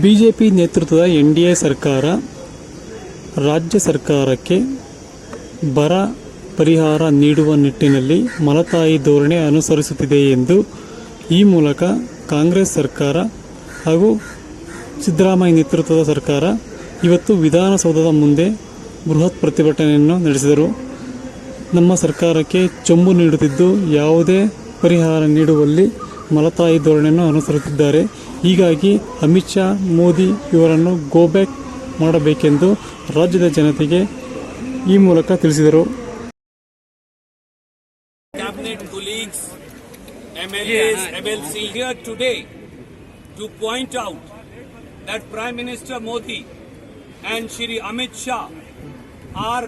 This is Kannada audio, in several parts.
ಬಿಜೆಪಿ ನೇತೃತ್ವದ ಎನ್ ಡಿ ಎ ಸರ್ಕಾರ ರಾಜ್ಯ ಸರ್ಕಾರಕ್ಕೆ ಬರ ಪರಿಹಾರ ನೀಡುವ ನಿಟ್ಟಿನಲ್ಲಿ ಮಲತಾಯಿ ಧೋರಣೆ ಅನುಸರಿಸುತ್ತಿದೆ ಎಂದು ಈ ಮೂಲಕ ಕಾಂಗ್ರೆಸ್ ಸರ್ಕಾರ ಹಾಗೂ ಸಿದ್ದರಾಮಯ್ಯ ನೇತೃತ್ವದ ಸರ್ಕಾರ ಇವತ್ತು ವಿಧಾನಸೌಧದ ಮುಂದೆ ಬೃಹತ್ ಪ್ರತಿಭಟನೆಯನ್ನು ನಡೆಸಿದರು. ನಮ್ಮ ಸರ್ಕಾರಕ್ಕೆ ಚೊಂಬು ನೀಡುತ್ತಿದ್ದು ಯಾವುದೇ ಪರಿಹಾರ ನೀಡುವಲ್ಲಿ ಮಲತಾ ಧೋರಣೆಯನ್ನು ಅನುಸರಿಸಿದ್ದಾರೆ. ಹೀಗಾಗಿ ಅಮಿತ್ ಶಾ ಮೋದಿ ಇವರನ್ನು ಗೋ ಬ್ಯಾಕ್ ಮಾಡಬೇಕೆಂದು ರಾಜ್ಯದ ಜನತೆಗೆ ಈ ಮೂಲಕ ತಿಳಿಸಿದರು. Cabinet colleagues MLAs table seat here today to point out that prime minister Modi and Shri Amit Shah are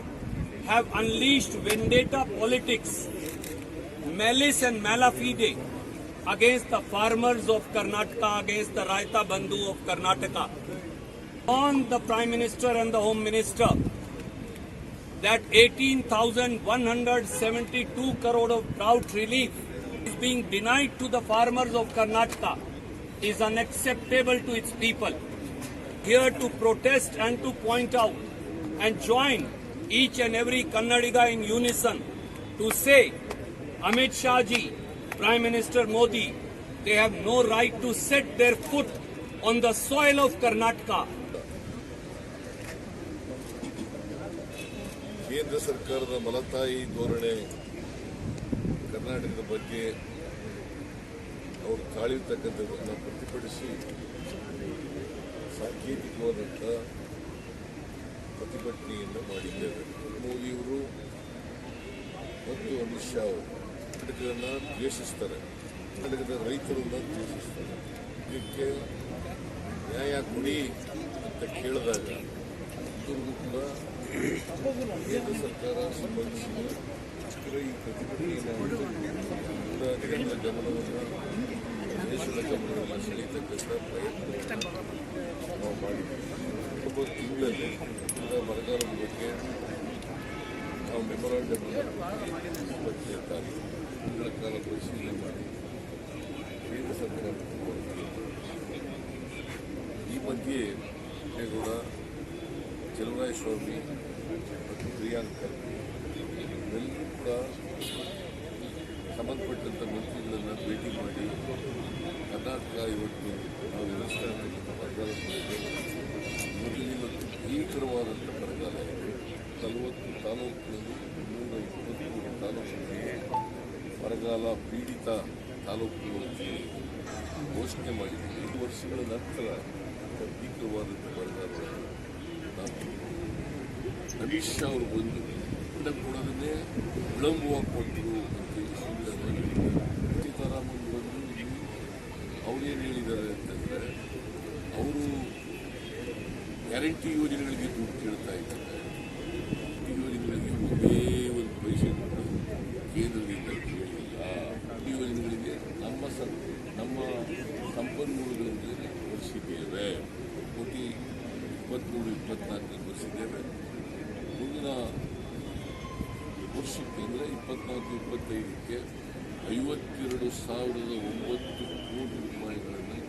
have unleashed vindictive politics malice and mala fide against the farmers of Karnataka, against the Raita Bandhu of Karnataka. On the Prime Minister and the Home Minister, that 18,172 crore of drought relief is being denied to the farmers of Karnataka is unacceptable to its people. Here to protest and to point out and join each and every Kannadiga in unison to say, Amit Shah ji, Prime Minister Modi, they have no right to set their foot on the soil of Karnataka. ಕೇಂದ್ರ ಸರ್ಕಾರದ ಮಲತಾಯಿ ಧೋರಣೆ ಕರ್ನಾಟಕದ ಬಗ್ಗೆ ಅವರು ತಾಳಿರ್ತಕ್ಕಂಥದ್ದನ್ನು ಪ್ರತಿಭಟಿಸಿ ಸಾಂಕೇತಿಕವಾದಂಥ ಪ್ರತಿಭಟನೆಯನ್ನು ಮಾಡಿದ್ದೇವೆ ಮೋದಿಯವರು ಮತ್ತು ಅಮಿತ್ ಶಾ ಅವರು ಕರ್ನಾಟಕವನ್ನು ದ್ವೇಷಿಸ್ತಾರೆ. ಕರ್ನಾಟಕದ ರೈತರನ್ನು ದ್ವೇಷಿಸ್ತಾರೆ. ಇದಕ್ಕೆ ನ್ಯಾಯ ಕೊಡಿ ಅಂತ ಕೇಳಿದಾಗ ಇಬ್ಬರಿಗೂ ಕೂಡ ಕೇಂದ್ರ ಸರ್ಕಾರ ಸಂಬಂಧಿಸಿದ ಈ ಪ್ರತಿಭಟನೆಯಿಂದ ಕೂಡ ಜನರ ಗಮನವನ್ನು ದೇಶದ ಗಮನವನ್ನು ಸೆಳೀತಕ್ಕಂಥ ಪ್ರಯತ್ನ ನಾವು ಒಬ್ಬ ತಿಂಗಳಲ್ಲಿ ಬರಗಾಲದ ಬಗ್ಗೆ ನಾವು ಮೆಮೊರಾಂಡಮ್ ಬಗ್ಗೆ ತಿಂಗಳ ಕಾಲ ಪರಿಶೀಲನೆ ಮಾಡಿ ಕೇಂದ್ರ ಸರ್ಕಾರ. ಈ ಮಧ್ಯೆ ಕೂಡ ಚಲುವರಾಯ ಸ್ವಾಮಿ ಮತ್ತು ಪ್ರಿಯಾಂಕ್ ಖರ್ಗೆ ಕೂಡ ಸಂಬಂಧಪಟ್ಟಂಥ ಮಂತ್ರಿಗಳನ್ನು ಭೇಟಿ ಮಾಡಿ ಕರ್ನಾಟಕ ಇವತ್ತು ನಾವು ಎದುರಿಸ್ತಾ ಬರಗಾಲ ಮೊದಲಿನ ಭೀಕರವಾದಂಥ ಬರಗಾಲ ಇದೆ ನಲವತ್ತು ತಾಲೂಕಿನಲ್ಲಿ ನೂರ ಇಪ್ಪತ್ತ್ಮೂರು ತಾಲೂಕಿನಲ್ಲಿ ಬರಗಾಲ ಪೀಡಿತ ತಾಲೂಕು ಘೋಷಣೆ ಮಾಡಿದ್ದೀವಿ ಐದು ವರ್ಷಗಳ ನಂತರ ಭೀಕರವಾದಂಥ ಬರಗಾಲವನ್ನು ನಾವು ಶಾ ಅವರು ಬಂದು ಕೂಡ ಕೊಡೋದನ್ನೇ ವಿಳಂಬವಾಗಿ ಕೊಟ್ಟರು ಅಂತೇಳಿ ಸುಮ್ಮನೆ ಸೀತಾರಾಮನ್ ಬಂದು ಅವರೇನು ಹೇಳಿದ್ದಾರೆ ಅಂತಂದರೆ, ಅವರು ಗ್ಯಾರಂಟಿ ಯೋಜನೆಗಳಿಗೆ ದುಡ್ಡು ಕೇಳ್ತಾ ಇದ್ದಾರೆ ಈ ಯೋಜನೆಗಳಿಗೆ ಒಂದೇ ಒಂದು ಪೈಸೆ ಕೂಡ ಕೇಂದ್ರದಿಂದ ಕೇಳಿಲ್ಲ ಈ ಯೋಜನೆಗಳಿಗೆ ನಮ್ಮ ಸ, ನಮ್ಮ ಸಂಪನ್ಮೂಲಗಳೊಂದಿಗೆ ಕೊಡಿಸಿದ್ದೇವೆ ಕೋಟಿ ಇಪ್ಪತ್ತ್ಮೂರು ಇಪ್ಪತ್ನಾಲ್ಕು ಕೊಡಿಸಿದ್ದೇವೆ ಮುಂದಿನ ವರ್ಷಕ್ಕೆ ಅಂದರೆ ಇಪ್ಪತ್ನಾಲ್ಕು, ಇಪ್ಪತ್ತೈದಕ್ಕೆ ಐವತ್ತೆರಡು ಸಾವಿರದ ಒಂಬತ್ತು ಕೋಟಿ ರೂಪಾಯಿಗಳನ್ನು